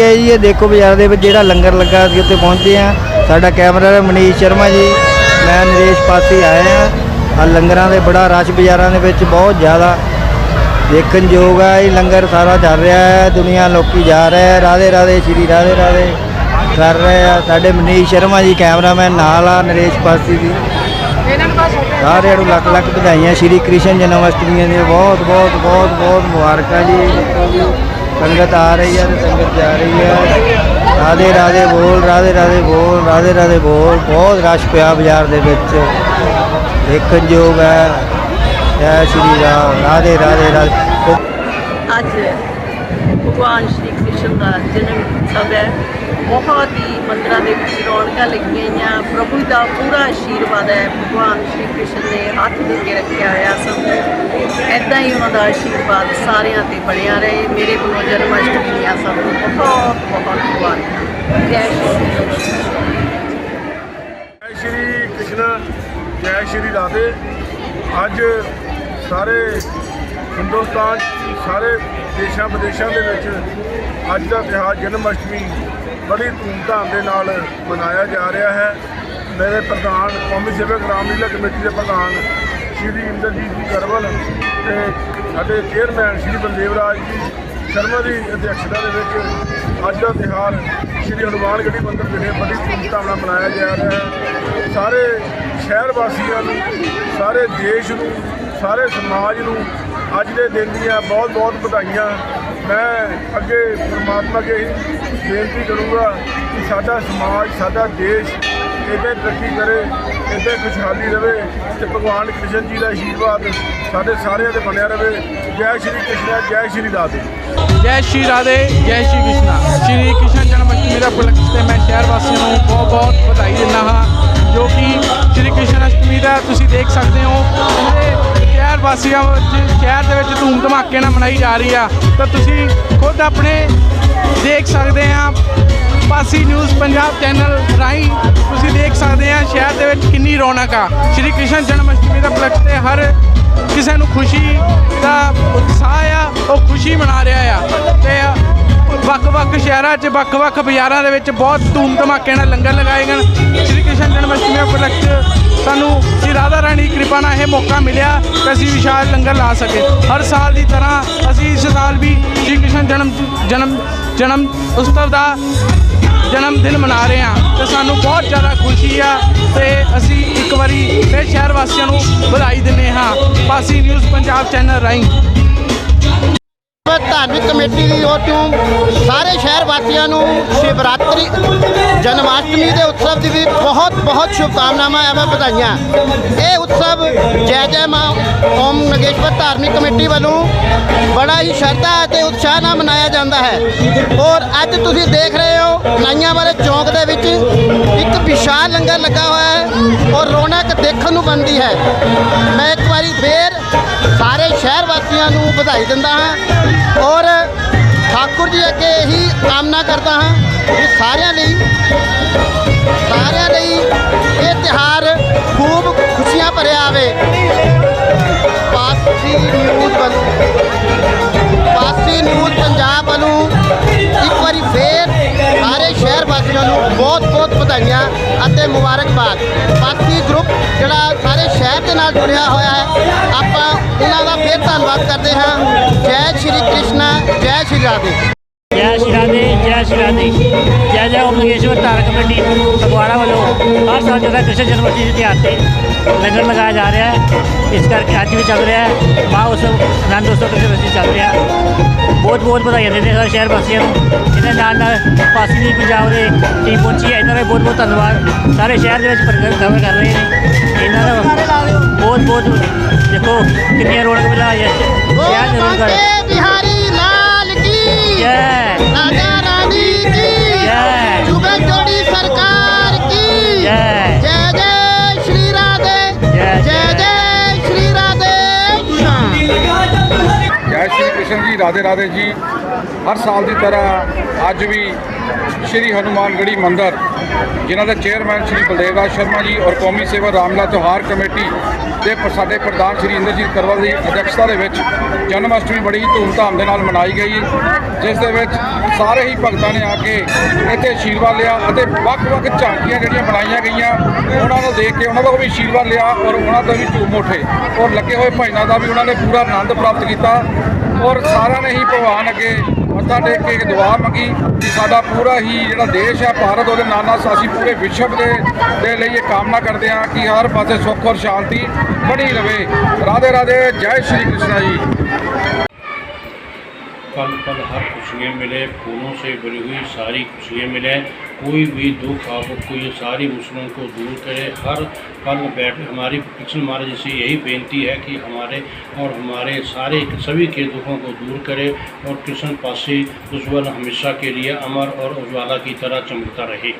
ਇਹ ਜੀ, ਇਹ ਦੇਖੋ ਬਾਜ਼ਾਰ ਦੇ ਵਿੱਚ ਜਿਹੜਾ ਲੰਗਰ ਲੱਗਾ, ਅਸੀਂ ਉੱਥੇ ਪਹੁੰਚੇ ਆ ਸਾਡਾ ਕੈਮਰਾ ਮਨੀਸ਼ ਸ਼ਰਮਾ ਜੀ। ਮੈਂ ਨਰੇਸ਼ ਪਾਤੀ ਆਏ ਆ ਆ ਲੰਗਰਾਂ ਦੇ ਬੜਾ ਰਸ਼ ਬਾਜ਼ਾਰਾਂ ਦੇ ਵਿੱਚ ਬਹੁਤ ਜ਼ਿਆਦਾ। ਦੇਖਣ ਯੋਗ ਹੈ ਇਹ ਲੰਗਰ ਸਾਰਾ ਚੱਲ ਰਿਹਾ ਹੈ, ਦੁਨੀਆ ਲੋਕੀ ਜਾ ਰਹੇ ਹੈ। ਰਾਧੇ ਰਾਧੇ, ਸ਼੍ਰੀ ਰਾਧੇ ਰਾਧੇ ਕਰ ਰਹੇ ਆ। ਸਾਡੇ ਮਨੀਸ਼ ਸ਼ਰਮਾ ਜੀ ਕੈਮਰਾਮੈਨ ਨਾਲ ਆ, ਨਰੇਸ਼ ਪਾਤੀ ਜੀ। ਸਾਰਿਆਂ ਨੂੰ ਲੱਖ ਲੱਖ ਵਧਾਈਆਂ। ਸ਼੍ਰੀ ਕ੍ਰਿਸ਼ਨ ਜਨਮ ਅਸ਼ਟਮੀ ਦੀਆਂ ਬਹੁਤ ਬਹੁਤ ਬਹੁਤ ਬਹੁਤ ਮੁਬਾਰਕਾਂ ਜੀ। ਦੇਖੋ ਜੀ ਸੰਗਤ ਆ ਰਹੀ ਹੈ ਤੇ ਸੰਗਤ ਜਾ ਰਹੀ ਹੈ। ਰਾਧੇ ਰਾਧੇ ਬੋਲ, ਰਾਧੇ ਰਾਧੇ ਬੋਲ, ਰਾਧੇ ਰਾਧੇ ਬੋਲ। ਬਹੁਤ ਰਸ਼ ਪਿਆ ਬਾਜ਼ਾਰ ਦੇ ਵਿੱਚ। ਦੇਖਣ ਯੋਗ ਹੈ। ਜੈ ਸ਼੍ਰੀ ਰਾਮ। ਰਾਧੇ ਰਾਧੇ ਰਾਧੇ। ਅੱਜ ਭਗਵਾਨ ਸ਼੍ਰੀ ਕ੍ਰਿਸ਼ਨ ਦਾ ਜਨਮ ਉਤਸਵ ਹੈ। ਬਹੁਤ ਹੀ ਮੰਦਰਾਂ ਦੇ ਵਿੱਚ ਰੌਣਕਾਂ ਲੱਗੀਆਂ ਹੋਈਆਂ। ਪ੍ਰਭੂ ਦਾ ਪੂਰਾ ਆਸ਼ੀਰਵਾਦ ਹੈ। ਭਗਵਾਨ ਸ਼੍ਰੀ ਕ੍ਰਿਸ਼ਨ ਨੇ ਹੱਥ ਦੇ ਕੇ ਰੱਖਿਆ ਹੋਇਆ ਸਭ ਨੂੰ। ਐਦਾਂ ਹੀ ਉਹਨਾਂ ਦਾ ਆਸ਼ੀਰਵਾਦ ਸਾਰਿਆਂ ਤੇ ਬਣਿਆ ਰਹੇ। ਮੇਰੇ ਵੱਲੋਂ ਜਨਮ ਅਸ਼ਟਮੀ ਦੀਆਂ ਸਭ ਨੂੰ ਬਹੁਤ ਬਹੁਤ ਮੁਬਾਰਕਾਂ। ਜੈ ਸ਼੍ਰੀ ਕ੍ਰਿਸ਼ਨ। ਜੈ ਸ਼੍ਰੀ ਰਾਧੇ। ਅੱਜ ਸਾਰੇ ਹਿੰਦੁਸਤਾਨ, ਸਾਰੇ ਦੇਸ਼ਾਂ ਵਿਦੇਸ਼ਾਂ ਦੇ ਵਿੱਚ ਅੱਜ ਦਾ ਤਿਉਹਾਰ ਜਨਮ ਅਸ਼ਟਮੀ ਬੜੀ ਧੂਮਧਾਮ ਦੇ ਨਾਲ ਮਨਾਇਆ ਜਾ ਰਿਹਾ ਹੈ। ਮੇਰੇ ਪ੍ਰਧਾਨ, ਕੌਮੀ ਸੇਵਕ ਰਾਮਲੀਲਾ ਕਮੇਟੀ ਦੇ ਪ੍ਰਧਾਨ ਸ਼੍ਰੀ ਇੰਦਰਜੀਤ ਜੀ ਕਰਵਲ ਤੇ ਸਾਡੇ ਚੇਅਰਮੈਨ ਸ਼੍ਰੀ ਬਲਦੇਵ ਰਾਜ ਜੀ ਸ਼ਰਮਾ ਦੀ ਅਧਿਕਸ਼ਤਾ ਦੇ ਵਿੱਚ ਅੱਜ ਦਾ ਤਿਉਹਾਰ ਸ਼੍ਰੀ ਹਨੂਮਾਨ ਗੜ੍ਹੀ ਮੰਦਿਰ ਵਿਖੇ ਬੜੀ ਧੂਮਧਾਮ ਨਾਲ ਮਨਾਇਆ ਜਾ ਰਿਹਾ ਹੈ। ਸਾਰੇ ਸ਼ਹਿਰ ਵਾਸੀਆਂ ਨੂੰ, ਸਾਰੇ ਦੇਸ਼ ਨੂੰ, ਸਾਰੇ ਸਮਾਜ ਨੂੰ ਅੱਜ ਦੇ ਦਿਨ ਦੀਆਂ ਬਹੁਤ ਬਹੁਤ ਵਧਾਈਆਂ। ਮੈਂ ਅੱਗੇ ਪਰਮਾਤਮਾ ਅੱਗੇ ਬੇਨਤੀ ਕਰੂੰਗਾ ਕਿ ਸਾਡਾ ਸਮਾਜ, ਸਾਡਾ ਦੇਸ਼ ਇੱਦਾਂ ਤਰੱਕੀ ਕਰੇ ਇੱਦਾਂ ਖੁਸ਼ਹਾਲੀ ਰਵੇ ਤੇ ਭਗਵਾਨ ਕ੍ਰਿਸ਼ਨ ਜੀ ਦਾ ਆਸ਼ੀਰਵਾਦ ਸਾਡੇ ਸਾਰਿਆਂ ਤੇ ਬਣਿਆ ਰਵੇ। ਜੈ ਸ਼੍ਰੀ ਕ੍ਰਿਸ਼ਨ, ਜੈ ਸ਼੍ਰੀ ਰਾਧੇ। ਜੈ ਸ਼੍ਰੀ ਰਾਧੇ, ਜੈ ਸ਼੍ਰੀ ਕ੍ਰਿਸ਼ਨਾ। ਸ਼੍ਰੀ ਕ੍ਰਿਸ਼ਨ ਜਨਮ ਅਸ਼ਟਮੀ ਦਾ ਉਪਲਕਸ਼ ਤੇ ਮੈਂ ਸ਼ਹਿਰ ਵਾਸੀਆਂ ਨੂੰ ਬਹੁਤ ਬਹੁਤ ਵਧਾਈ ਦਿੰਦਾ ਹਾਂ, ਜੋ ਕਿ ਸ਼੍ਰੀ ਕ੍ਰਿਸ਼ਨ ਅਸ਼ਟਮੀ ਦਾ ਤੁਸੀਂ ਦੇਖ ਸਕਦੇ ਹੋ। ਸ਼ਹਿਰ ਵਾਸੀਆਂ ਵਿੱਚ, ਸ਼ਹਿਰ ਦੇ ਵਿੱਚ ਧੂਮ ਧਮਾਕੇ ਨਾਲ ਮਨਾਈ ਜਾ ਰਹੀ ਆ। ਤਾਂ ਤੁਸੀਂ ਖੁਦ ਆਪਣੇ ਦੇਖ ਸਕਦੇ ਆ ਪਾਸੀ ਨਿਊਜ਼ ਪੰਜਾਬ ਚੈਨਲ ਰਾਹੀਂ ਤੁਸੀਂ ਦੇਖ ਸਕਦੇ ਆ ਸ਼ਹਿਰ ਦੇ ਵਿੱਚ ਕਿੰਨੀ ਰੌਣਕ ਆ। ਸ਼੍ਰੀ ਕ੍ਰਿਸ਼ਨ ਜਨਮ ਅਸ਼ਟਮੀ ਦਾ ਉਪਲਕਸ਼ ਤੇ ਹਰ ਕਿਸੇ ਨੂੰ ਖੁਸ਼ੀ ਦਾ ਉਤਸ਼ਾਹ ਆ, ਉਹ ਖੁਸ਼ੀ ਮਨਾ ਰਿਹਾ ਆ। ਤੇ ਵੱਖ-ਵੱਖ ਸ਼ਹਿਰਾਂ 'ਚ, ਵੱਖ-ਵੱਖ ਬਾਜ਼ਾਰਾਂ ਦੇ ਵਿੱਚ ਬਹੁਤ ਧੂਮ ਧਮਾਕੇ ਨਾਲ ਲੰਗਰ ਲਗਾਏ ਗਏ ਹਨ ਸ਼੍ਰੀ ਕ੍ਰਿਸ਼ਨ ਜਨਮ ਅਸ਼ਟਮੀ ਉਪਲਕਸ਼ 'ਚ ਸਾਨੂੰ ਸ਼੍ਰੀ ਰਾਧਾ ਰਾਣੀ ਕਿਰਪਾ ਨਾਲ ਇਹ ਮੌਕਾ ਮਿਲਿਆ ਕਿ ਅਸੀਂ ਵਿਸ਼ਾਲ ਲੰਗਰ ਲਾ ਸਕੇ ਹਰ ਸਾਲ ਦੀ ਤਰ੍ਹਾਂ ਅਸੀਂ ਇਸ ਸਾਲ ਵੀ ਸ਼੍ਰੀ ਕ੍ਰਿਸ਼ਨ ਜਨਮ ਜਨਮ ਜਨਮ ਉਤਸਵ ਦਾ ਜਨਮ ਦਿਨ ਮਨਾ ਰਹੇ ਹਾਂ ਤੇ ਸਾਨੂੰ ਬਹੁਤ ਜ਼ਿਆਦਾ ਖੁਸ਼ੀ ਆ ਤੇ ਅਸੀਂ ਇੱਕ ਵਾਰੀ ਫਿਰ ਸ਼ਹਿਰ ਵਾਸੀਆਂ ਨੂੰ ਵਧਾਈ ਦਿੰਦੇ ਹਾਂ। ਪਾਸੀ ਨਿਊਜ਼ ਪੰਜਾਬ ਚੈਨਲ ਰਾਹੀਂ। ਧਾਰਮਿਕ ਕਮੇਟੀ ਦੀ ओर ਤੋਂ ਸਾਰੇ ਸ਼ਹਿਰ ਵਾਸੀਆਂ ਨੂੰ ਸ਼ਿਵਰਾਤਰੀ, ਜਨਮਾਸ਼ਟਮੀ ਦੇ ਉਤਸਵ ਦੀ ਵੀ ਬਹੁਤ ਬਹੁਤ ਸ਼ੁਭਕਾਮਨਾਵਾਂ ਐਵੇਂ ਵਧਾਈਆਂ। ਇਹ ਉਤਸਵ ਜੈ ਜੈ ਮਾਂ, ਓਮ ਨਗੇਸ਼ਵਰ ਧਾਰਮਿਕ ਕਮੇਟੀ ਵੱਲੋਂ ਬੜਾ ਹੀ ਸ਼ਰਧਾ ਅਤੇ ਉਤਸ਼ਾਹ ਨਾਲ ਮਨਾਇਆ ਜਾਂਦਾ ਹੈ। ਔਰ ਅੱਜ ਤੁਸੀਂ ਦੇਖ ਰਹੇ ਹੋ, ਨਾਈਆਂ ਵਾਲੇ ਚੌਂਕ ਦੇ ਵਿੱਚ ਇੱਕ ਵਿਸ਼ਾਲ ਲੰਗਰ ਲੱਗਾ ਹੋਇਆ ਹੈ ਔਰ ਰੌਣਕ ਦੇਖਣ ਨੂੰ ਬਣਦੀ ਹੈ। ਮੈਂ ਇੱਕ ਵਾਰੀ ਫੇਰ ਸ਼ਹਿਰ ਵਾਸੀਆਂ ਨੂੰ ਵਧਾਈ ਦਿੰਦਾ ਹਾਂ ਔਰ ਠਾਕੁਰ ਜੀ ਅੱਗੇ ਇਹੀ ਕਾਮਨਾ ਕਰਦਾ ਹਾਂ ਕਿ ਸਾਰਿਆਂ ਲਈ ਸਾਰਿਆਂ ਲਈ ਇਹ ਤਿਹਾਰ ਖੂਬ ਖੁਸ਼ੀਆਂ ਭਰਿਆ ਆਵੇ। ਪਾਸੀ ਨਿਊਜ਼ ਵੱਲੋਂ ਪਾਸੀ ਨਿਊਜ਼ ਪੰਜਾਬ ਵੱਲੋਂ ਇੱਕ ਵਾਰੀ ਫੇਰ ਸਾਰੇ ਸ਼ਹਿਰ ਵਾਸੀਆਂ ਨੂੰ ਬਹੁਤ ਬਹੁਤ ਵਧਾਈਆਂ ਅਤੇ ਮੁਬਾਰਕਬਾਦ। ਪਾਸੀ ਗਰੁੱਪ ਜਿਹੜਾ ਸਾਰੇ ਸ਼ਹਿਰ ਦੇ ਨਾਲ ਜੁੜਿਆ ਹੋਇਆ ਹੈ ਉਹਨਾਂ ਦਾ ਫੇਰ ਧੰਨਵਾਦ ਕਰਦੇ ਹਾਂ। ਜੈ ਸ਼੍ਰੀ ਕ੍ਰਿਸ਼ਨਾ ਜੈ ਸ਼੍ਰੀ ਰਾਧੇ। ਜੈ ਸ਼੍ਰੀ ਰਾਧੇ ਜੈ ਸ਼੍ਰੀ ਰਾਧੇ। ਜੈ ਜੈ ਓਮ ਨਗੇਸ਼ਵਰ ਧਾਰਕ ਕਮੇਟੀ ਫਗਵਾੜਾ ਵੱਲੋਂ ਹਰ ਸਾਲ ਜਿਹੜਾ ਕ੍ਰਿਸ਼ਨ ਜਨਮਸ਼ਟਮੀ ਦੇ ਤਿਉਹਾਰ ਤੇ ਲੰਗਰ ਲਗਾਇਆ ਜਾ ਰਿਹਾ ਹੈ ਇਸ ਕਰਕੇ ਅੱਜ ਵੀ ਚੱਲ ਰਿਹਾ ਹੈ ਮਾਂ ਉਤਸਵ ਆਨੰਦ ਉਤਸਵ ਕ੍ਰਿਸ਼ਨ ਜਨਮਸ਼ਟਮੀ ਚੱਲ ਰਿਹਾ ਬਹੁਤ ਬਹੁਤ ਵਧਾਈਆਂ ਦਿੰਦੇ ਸਾਰੇ ਸ਼ਹਿਰ ਵਾਸੀਆਂ ਨੂੰ। ਇਹਦੇ ਨਾਲ ਨਾਲ ਪਾਸੀ ਦੀ ਪੰਜਾਬ ਦੇ ਟੀਮ ਪਹੁੰਚੀ ਹੈ। ਇਹਨਾਂ ਦਾ ਬਹੁਤ ਬਹੁਤ ਧੰਨਵਾਦ। ਸਾਰੇ ਸ਼ਹਿਰ ਦੇ ਵਿੱਚ ਪ੍ਰਗਟ ਕਰ ਰਹੇ ਨੇ। ਇਹਨਾਂ ਦਾ ਬਹੁਤ ਦੇਖੋ ਕਿੰਨੀਆਂ ਰੌਣਕ ਮੇਲਾ ਹੈ ਸ਼ਹਿਰ ਦੇ ਰੌਣਕ ਬਾਂਕੇ ਬਿਹਾਰੀ ਲਾਲ ਕੀ ਜੈ। ਰਾਜਾ ਰਾਣੀ ਕੀ ਜੈ। ਜੁਗਲ ਜੋੜੀ ਸਰਕਾਰ ਕੀ? ਜੈ। ਜੈ ਜੈ ਸ਼੍ਰੀ ਰਾਧੇ। ਜੈ। ਜੈ ਜੈ ਸ਼੍ਰੀ ਰਾਧੇ। ਜੈ ਸ਼੍ਰੀ ਕ੍ਰਿਸ਼ਨ ਜੀ ਰਾਧੇ ਰਾਧੇ ਜੀ। ਹਰ ਸਾਲ ਦੀ ਤਰ੍ਹਾਂ ਅੱਜ ਵੀ ਸ਼੍ਰੀ ਹਨੂਮਾਨਗੜੀ ਮੰਦਿਰ, ਜਿਨ੍ਹਾਂ ਦੇ ਚੇਅਰਮੈਨ ਸ਼੍ਰੀ ਬਲਦੇਵ ਰਾਜ ਸ਼ਰਮਾ ਜੀ ਔਰ ਕੌਮੀ ਸੇਵਾ ਰਾਮਲਾ ਤਿਉਹਾਰ ਕਮੇਟੀ ਦੇ ਸਾਡੇ ਪ੍ਰਧਾਨ ਸ਼੍ਰੀ ਇੰਦਰਜੀਤ ਕਰਵਲ ਦੀ ਅਧਿਕਸ਼ਤਾ ਦੇ ਵਿੱਚ ਜਨਮ ਅਸ਼ਟਮੀ ਬੜੀ ਧੂਮਧਾਮ ਦੇ ਨਾਲ ਮਨਾਈ ਗਈ, ਜਿਸ ਦੇ ਵਿੱਚ ਸਾਰੇ ਹੀ ਭਗਤਾਂ ਨੇ ਆ ਕੇ ਇੱਥੇ ਆਸ਼ੀਰਵਾਦ ਲਿਆ ਅਤੇ ਵੱਖ-ਵੱਖ ਝਾਂਕੀਆਂ ਜਿਹੜੀਆਂ ਬਣਾਈਆਂ ਗਈਆਂ, ਉਹਨਾਂ ਨੂੰ ਦੇਖ ਕੇ ਉਹਨਾਂ ਦਾ ਵੀ ਆਸ਼ੀਰਵਾਦ ਲਿਆ ਔਰ ਉਹਨਾਂ ਦਾ ਵੀ ਝੂਮ ਉੱਠੇ ਔਰ ਲੱਗੇ ਹੋਏ ਭਾਈਨਾਂ ਦਾ ਵੀ ਉਹਨਾਂ ਨੇ ਪੂਰਾ ਆਨੰਦ ਪ੍ਰਾਪਤ ਕੀਤਾ ਔਰ ਸਾਰਿਆਂ ਨੇ ਹੀ ਭਗਵਾਨ ਅੱਗੇ ਮੱਥਾ ਟੇਕ ਕੇ ਇੱਕ ਦੁਆ ਮੰਗੀ ਕਿ ਸਾਡਾ ਪੂਰਾ ਹੀ ਜਿਹੜਾ ਦੇਸ਼ ਹੈ, ਭਾਰਤ, ਉਹਦੇ ਨਾਲ ਨਾਲ ਅਸੀਂ ਪੂਰੇ ਵਿਸ਼ਵ ਦੇ ਦੇ ਲਈ ਇਹ ਕਾਮਨਾ ਕਰਦੇ ਹਾਂ ਕਿ ਹਰ ਪਾਸੇ ਸੁੱਖ ਔਰ ਸ਼ਾਂਤੀ ਬਣੀ ਰਵੇ। ਰਾਧੇ ਰਾਧੇ ਜੈ ਸ਼੍ਰੀ ਕ੍ਰਿਸ਼ਨ ਜੀ। पल पल हर खुशियाँ मिले, फूलों से भरी हुई सारी खुशियाँ मिले। कोई भी दुख, आपको ये सारी मुश्किलों को दूर करे। हर पल बैठ, हमारी कृष्ण महाराज से यही बेनती है कि हमारे और हमारे सारे सभी के दुखों को दूर करे और कृष्ण पासी उज्ज्वल हमेशा के लिए अमर और उज्ज्वला की तरह चमकता रहे।